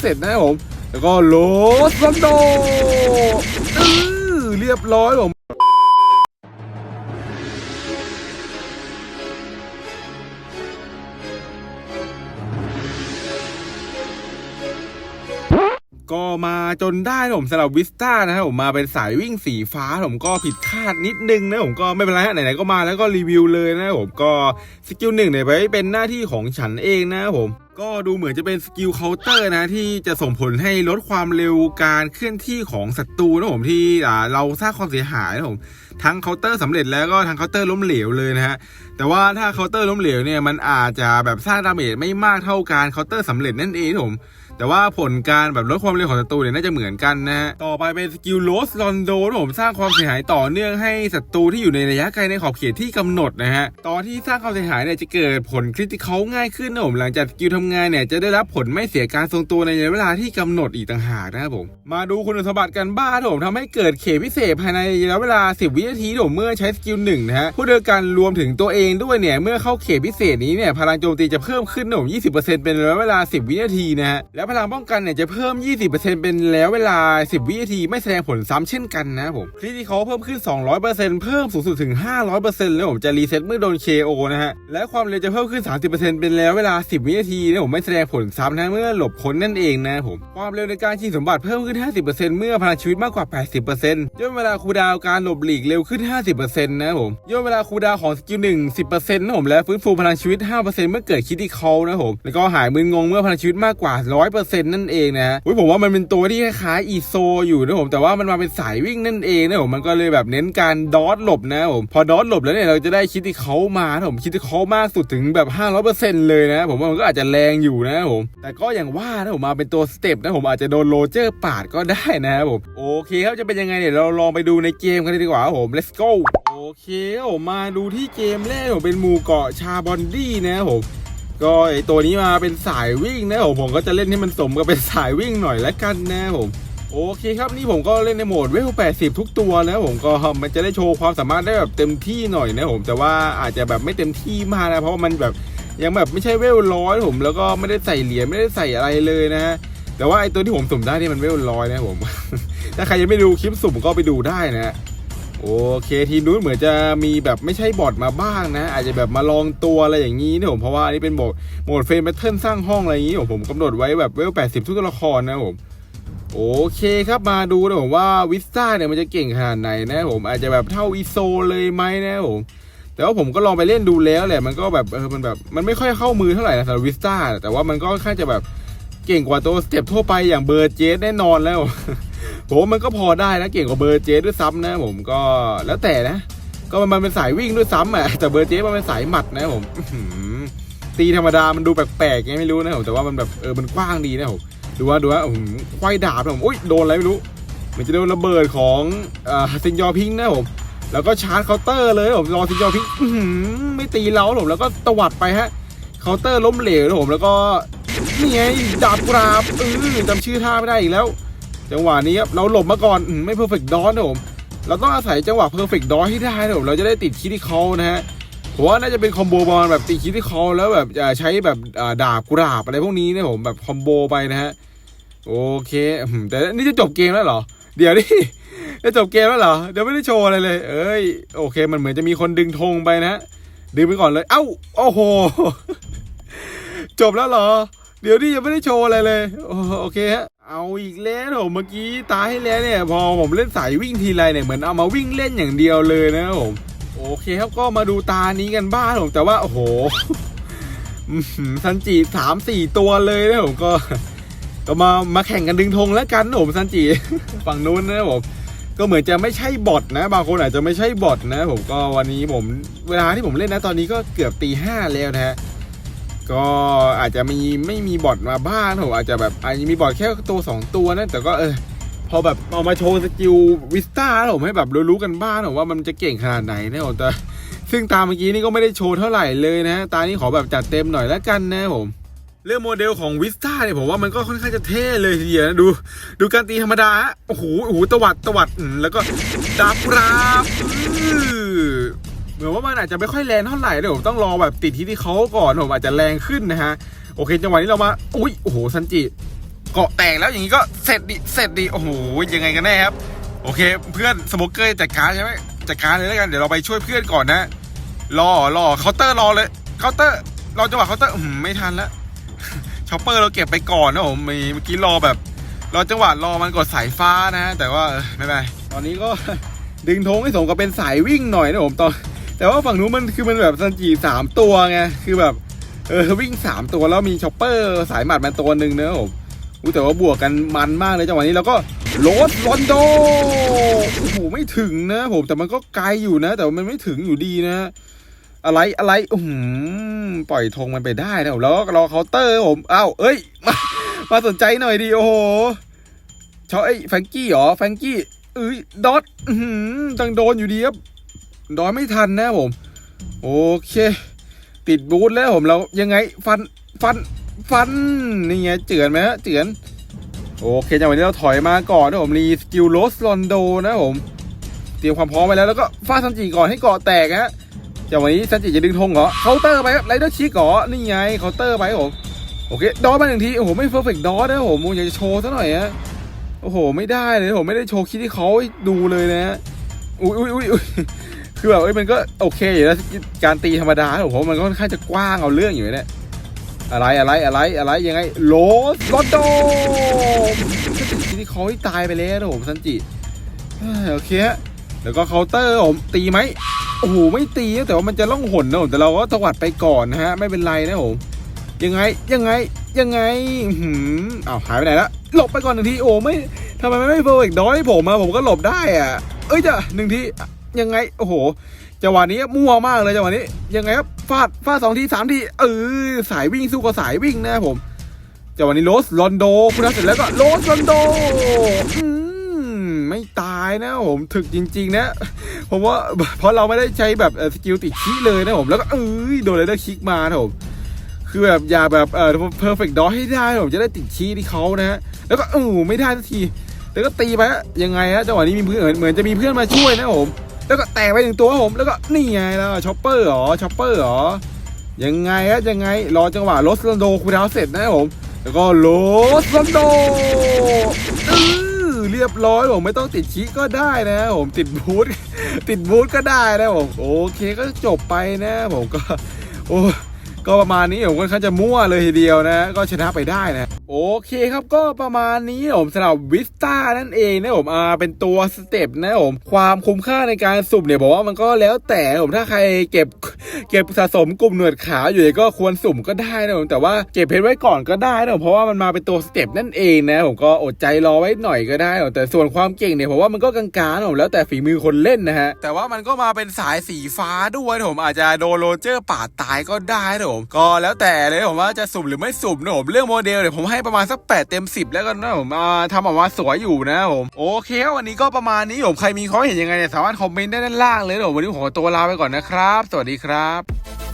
เสร็จนะครับผม แล้วก็โลสลอนโดเรียบร้อยผม ก็มาจนได้ผมสำหรับวิสต้านะครับผมมาเป็นสายวิ่งสีฟ้าผมก็ผิดคาดนิดนึงนะผมก็ไม่เป็นไรฮะไหนๆก็มาแล้วก็รีวิวเลยนะผมก็สกิลหนึ่งเนี่ยไปเป็นหน้าที่ของฉันเองนะผมก็ดูเหมือนจะเป็นสกิลเคาน์เตอร์นะที่จะส่งผลให้ลดความเร็วการเคลื่อนที่ของศัตรูนะผมที่เราสร้างความเสียหายนะผมทั้งเคาน์เตอร์สำเร็จแล้วก็ทั้งเคาน์เตอร์ล้มเหลวเลยนะฮะแต่ว่าถ้าเคาน์เตอร์ล้มเหลวเนี่ยมันอาจจะแบบสร้างดาเมจไม่มากเท่าการเคาน์เตอร์สำเร็จนั่นเองนะผม แต่ว่าผลการแบบลดความเร็วของศัตรูเนี่ยน่าจะเหมือนกันนะฮะ ต่อไปเป็นสกิลโรสลอนโดผมสร้างความเสียหายต่อเนื่องให้ศัตรูที่อยู่ในระยะไกลในขอบเขตที่กำหนดนะฮะ ตอนที่สร้างความเสียหายเนี่ยจะเกิดผลคริติคอลง่ายขึ้นนะผมหลังจากสกิลทำงานเนี่ยจะได้รับผลไม่เสียการทรงตัวในระยะเวลาที่กำหนดอีกต่างหากนะครับผม มาดูคุณสมบัติกันบ้างนะผมทำให้เกิดเขตพิเศษภายในระยะเวลา 10 วินาทีผมเมื่อใช้สกิลหนึ่งนะฮะผู้เดียวกันรวมถึงตัวเองด้วยเนี่ยเมื่อเข้าเขตพิเศษนี้เนี่ยพลังโจมตีจะเพิ่มขึ้นนะผม20%เป็นระยะเวลา 10 วินาทีนะฮะและพลังป้องกันเนี่ยจะเพิ่ม 20%เป็นแล้วเวลา 10 วินาทีไม่แสดงผลซ้ำเช่นกันนะผมคริติคอลเพิ่มขึ้น 200%เพิ่มสูงสุดถึง 500%แล้วผมจะรีเซ็ตเมื่อโดน KO นะฮะ และความเร็วจะเพิ่มขึ้น 30%เป็นแล้วเวลา 10 วินาทีนะผมไม่แสดงผลซ้ำนะเมื่อหลบพ้นนั่นเองนะผม ความเร็วในการชิงสมบัติเพิ่มขึ้น 50%เมื่อพลังชีวิตมากกว่า 80%ย่นเวลาคูดาวการหลบหลีกเร็วขึ้น 50%นะผมย่นเวลาคูดาวของสกิล1 10%นะผมและฟื้นฟูพลังชีวิต 5%เมื่อเกิดคิดที่เขานะผมแล้วก็หายมึนงงเมื่อพลังชีวิตมากกว่า 100%นั่นเองนะฮะอุ๊ยผมว่ามันเป็นตัวที่คล้ายอีโซอยู่นะผมแต่ว่ามันมาเป็นสายวิ่งนั่นเองนะผมมันก็เลยแบบเน้นการดอทหลบนะผมพอดอทหลบแล้วเนี่ยเราจะได้คิดที่เขามานะผมคิดที่เขามากสุดถึงแบบ 500%เลยนะผมว่ามันก็อาจจะแรงอยู่นะผมแต่ก็อย่างว่านะผมมาเป็นตัวสเต็ปนะผมอาจจะโดนโรเจอร์ปาดก็ได้นะครับผมโอเคครับจะเป็นยังไงเนี่ยเราลองไปดูในเกมกันเลยดีกว่าครับผม let's go โอเคครับผมมาดูที่เกมแรกผมเป็นหมู่เกาะชาบอนดี้นะครับผม ก็ไอตัวนี้มาเป็นสายวิ่งนะผมผมก็จะเล่นให้มันสมกับเป็นสายวิ่งหน่อยล้วกันนะผมโอเคครับนี่ผมก็เล่นในโหมดเวล 80 ทุกตัวแล้วผมก็มันจะได้โชว์ความสามารถได้แบบเต็มที่หน่อยนะผมแต่ว่าอาจจะแบบไม่เต็มที่มากนะเพราะว่ามันแบบยังแบบไม่ใช่เวลร้อยผมแล้วก็ไม่ได้ใส่เหรียญไม่ได้ใส่อะไรเลยนะฮะแต่ว่าไอตัวที่ผมสุ่มได้นี่มันเวลร้อยนะผม ถ้าใครยังไม่ดูคลิปสุ่มก็ไปดูได้นะ โอเคทีมนู้นเหมือนจะมีแบบไม่ใช่บอทมาบ้างนะ อาจจะแบบมาลองตัวอะไรอย่างนี้นะผมเพราะว่าอันนี้เป็นโหมดโหมดเฟรมแพทเทิร์นสร้างห้องอะไรอย่างนี้ผมผมกำหนดไว้แบบเวล80ทุกตัวละครนะผมโอเคครับมาดูนะผมว่าวิสต้าเนี่ยมันจะเก่งขนาดไหนนะผมอาจจะแบบเท่าอีโซเลยไหมนะผมแต่ว่าผมก็ลองไปเล่นดูแล้วแหละมันก็แบบเออมันแบบมันไม่ค่อยเข้ามือเท่าไหร่นะสำหรับวิสต้าแต่ว่ามันก็ค่อนข้างจะแบบเก่งกว่าตัวสเต็ปทั่วไปอย่างเบอร์เจสแน่นอนแล้ว ผมมันก็พอได้นะเก่งกว่าเบอร์เจด้วยซ้ำนะผมก็แล้วแต่นะ ก็มันเป็นสายวิ่งด้วยซ้ำอะแต่เบอร์เจมันเป็นสายหมัดนะผมตีธรรมดามันดูแปลกๆไงไม่รู้นะผมแต่ว่ามันแบบเออมันกว้างดีนะผมดูว่าดูว่าผมควายดาบนะผมอุ้ยโดนอะไรไม่รู้มันจะโดนระเบิดของเอ่อซินยอพิงนะผมแล้วก็ชาร์จเคาน์เตอร์เลยผมรอซินยอพิงไม่ตีเราหรอกแล้วก็ตวัดไปฮะเคาน์เตอร์ล้มเหลวนะผมแล้วก็นี่ไงดาบกราบเออจำชื่อท่าไม่ได้อีกแล้ว จังหวะนี้ครับเราหลบมาก่อนอไม่เพอร์เฟกต์ดอนนะผมเราต้องอาศัยจังหวะเพอร์เฟกต์ดอนให้ได้นะผมเราจะได้ติดคิดที่เขานะฮะผมว่าน่าจะเป็นคอมโบประมาณแบบตีคิดที่เขาแล้วแบบใช้แบบดาบกุหลาบอะไรพวกนี้นะผมแบบคอมโบไปนะฮะโอเคแต่นี่จะจบเกมแล้วเหรอ เดี๋ยวดิจะจบเกมแล้วเหรอเดี๋ยวไม่ได้โชว์อะไรเลย เอ้ยโอเค มันเหมือนจะมีคนดึงธงไปนะดึงไปก่อนเลย เอ้าโอ้โหจบแล้วเหรอ เดี๋ยวนี่ยังไม่ได้โชว์อะไรเลยโอโอเคฮะ เอาอีกแล้วผมเมื่อกี้ตายให้แล้วเนี่ยพอผมเล่นสายวิ่งทีไรเนี่ยเหมือนเอามาวิ่งเล่นอย่างเดียวเลยนะผมโอเคครับก็มาดูตานี้กันบ้างผมแต่ว่าโอ้โหอื้อหือซันจิสามสี่ตัวเลยนะผมก็ก็มามาแข่งกันดึงธงแล้วกันนะผมซันจิฝั่งนู้นนะผมก็เหมือนจะไม่ใช่บอทนะ บางคนอาจจะไม่ใช่บอทนะ ผมก็วันนี้ผมเวลาที่ผมเล่นนะตอนนี้ก็เกือบตีห้าแล้วนะฮะ ก็อาจจะมีไม่มีบอทมาบ้างผมอาจจะแบบอาจจะมีบอทแค่ตัวสองตัวนะแต่ก็เออพอแบบเอามาโชว์สกิลวิสต้าผมให้แบบรู้ๆกันบ้างผมว่ามันจะเก่งขนาดไหนนะผมแต่ซึ่งตามเมื่อกี้นี่ก็ไม่ได้โชว์เท่าไหร่เลยนะ ตานี้ขอแบบจัดเต็มหน่อยแล้วกันนะผมเรื่องโมเดลของวิสต้าเนี่ยผมว่ามันก็ค่อนข้างจะเท่เลยทีเดียวนะดู ดูการตีธรรมดาฮะโอ้โหโอ้โหตวัดตวัดแล้วก็ดาบราบ เหมือนว่ามันอาจจะไม่ค่อยแรงเท่าไหร่เลยผมต้องรอแบบติดที่ที่เขาก่อนผมอาจจะแรงขึ้นนะฮะโอเคจังหวะนี้เรามาอุ้ยโอ้โหซันจิเกาะแตกแล้วอย่างนี้ก็เสร็จดิเสร็จดิโอ้โหยังไงกันแน่ครับโอเค เพื่อนสโมเกอร์จัดการใช่ไหมจัดการเลยแล้วกันเดี๋ยวเราไปช่วยเพื่อนก่อนนะรอรอเคาน์เตอร์รอเลยเคาน์เตอร์รอจังหวะเคาน์เตอร์อืมไม่ทันแล้วช็อปเปอร์เราเก็บไปก่อนนะผมมีเมื่อกี้รอแบบรอจังหวะรอมันกดสายฟ้านะ แต่ว่าไม่เป็นตอนนี้ก็ดึงธงให้สมกับเป็นสายวิ่งหน่อยนะผมตอน แต่ว่าฝั่งนู้นมันคือมันแบบซันจีสามตัวไงคือแบบเออวิ่งสามตัวแล้วมีช็อปเปอร์สายหมัดมันตัวหนึ่งเนอะผมอู้แต่ว่าบวกกันมันมากเลยจังหวะนี้แล้วก็โรสลอนโดโอ้โหไม่ถึงนะผมแต่มันก็ไกลอยู่นะ แต่มันไม่ถึงอยู่ดีนะอะไรอะไรอืมปล่อยธงมันไปได้นะผมแล้วก็รอเคาน์เตอร์ผมอ้าวเอ้ยมามาสนใจหน่อยดีโอ้โหชอไอ้แฟงกี้เหรอแฟงกี้เอ้ยดอทอื้อต้องโดนอยู่ดีครับ ดอนไม่ทันนะผม โอเค ติดบูทแล้วผมเรายังไงฟันฟันฟันนี่ไงเจือนไหมฮะเจือน โอเคจังหวะนี้เราถอยมาก่อนนะผมรีสกิลโรสลอนโดนะผม เตรียมความพร้อมไว้แล้วแล้วก็ฟาดซันจิก่อนให้เกาะแตกฮะจังหวะนี้ซันจิจะดึงธงเหรอเคาน์เตอร์ไปครับไรเดอร์ชิกเหรอนี่ไงเคาน์เตอร์ไปผมโอเคดอมาหนึ่งทีโอ้โหไม่เพอร์เฟกต์ดอนะผมอยากจะโชว์ซะหน่อยฮะโอ้โห ไม่ได้เลยผมไม่ได้โชว์คิดที่เขาดูเลยนะฮะอุ้ยอุ้ยอุ้ย คือแบบเอ้ยมันก็โอเคอยู่แล้วการตีธรรมดาผมว่ามันก็ค่อนข้างจะกว้างเอาเรื่องอยู่เนี่ยอะไรอะไรอะไรอะไรยังไงโลสลอนโดคิที่เขาตายไปแล้วนะผมซันจิโอเคฮะแล้วก็เคาน์เตอร์ผมตีไหมโอ้โหไม่ตีแต่ว่ามันจะล่องหนนะผมแต่เราก็ตวัดไปก่อนนะฮะไม่เป็นไรนะผมยังไงยังไงยังไงอื้อหืมอ้าวหายไปไหนละหลบไปก่อนหนึ่งทีโอ้ไม่ทำไมไม่เพอร์เฟกต์น้อยผมอะผมก็หลบได้อะเอ้ยจ้ะหนึ่งที ยังไงโอ้โหจังหวะนี้มั่วมากเลยจังหวะนี้ ยังไงครับฟาดฟาดสองทีสามทีเออสายวิ่งสู้กับสายวิ่งนะผมจังหวะนี้โรสลอนโดคุณนัทเสร็จแล้วก็โรสลอนโดอืมไม่ตายนะผมถึกจริง ๆ นะผมว่าเพราะเราไม่ได้ใช้แบบสกิลติดขี้เลยนะผมแล้วก็เอ้ยโดนเลยได้คิกมานะผมคือแบบอย่าแบบเออเพอร์เฟกต์ดอให้ได้ผมจะได้ติดขี้ที่เขานะฮะแล้วก็เออไม่ได้สักทีแล้วก็ตีไปฮะยังไงฮะจังหวะนี้มีเพื่อนเหมือนเหมือนจะมีเพื่อนมาช่วยนะผม แล้วก็แตกไปหนึ่งตัวครับผมแล้วก็นี่ไงแล้วช็อปเปอร์เหรอช็อปเปอร์เหรอยังไงฮะยังไงรอจังหวะลอสลอนโดคูลดาวเสร็จนะครับผมแล้วก็ลอสลอนโดอือเรียบร้อยผมไม่ต้องติดชี้ก็ได้นะผมติดบูทติดบูทก็ได้นะผมโอเคก็จบไปนะผมก็โอ้ ก็ประมาณนี้ผมค่อนข้างจะมั่วเลยทีเดียวนะ ก็ชนะไปได้นะ โอเคครับก็ประมาณนี้ผมสำหรับวิสตานั่นเองนะผมอ่าเป็นตัวสเต็ปนะผมความคุ้มค่าในการสุ่มเนี่ยบอกว่ามันก็แล้วแต่ผมถ้าใครเก็บเก็บสะสมกลุ่มหนวดขาวอยู่ก็ควรสุ่มก็ได้นะผมแต่ว่าเก็บเพชรไว้ก่อนก็ได้นะผมเพราะว่ามันมาเป็นตัวสเต็ปนั่นเองนะผมก็อดใจรอไว้หน่อยก็ได้นะแต่ส่วนความเก่งเนี่ยผมว่ามันก็กลางๆนะผมแล้วแต่ฝีมือคนเล่นนะฮะแต่ว่ามันก็มาเป็นสายสีฟ้าด้วยนะผมอาจจะโดนโรเจอร์ปาดตายก็ได้นะผมก็แล้วแต่เลยผมว่าจะสุ่มหรือไม่สุ่มนะผมเรื่องโมเดลเดี๋ยวผมให้ประมาณสัก8เต็ม10 แล้วกันนะผมทำออกมาสวยอยู่นะผมโอเคครับวันนี้ก็ประมาณนี้ผมใครมีข้อเห็นยังไงเนี่ยสามารถคอมเมนต์ได้ด้านล่างเลยนะผมวันนี้ผมขอตัวลาไปก่อนนะครับ สวัสดีครับ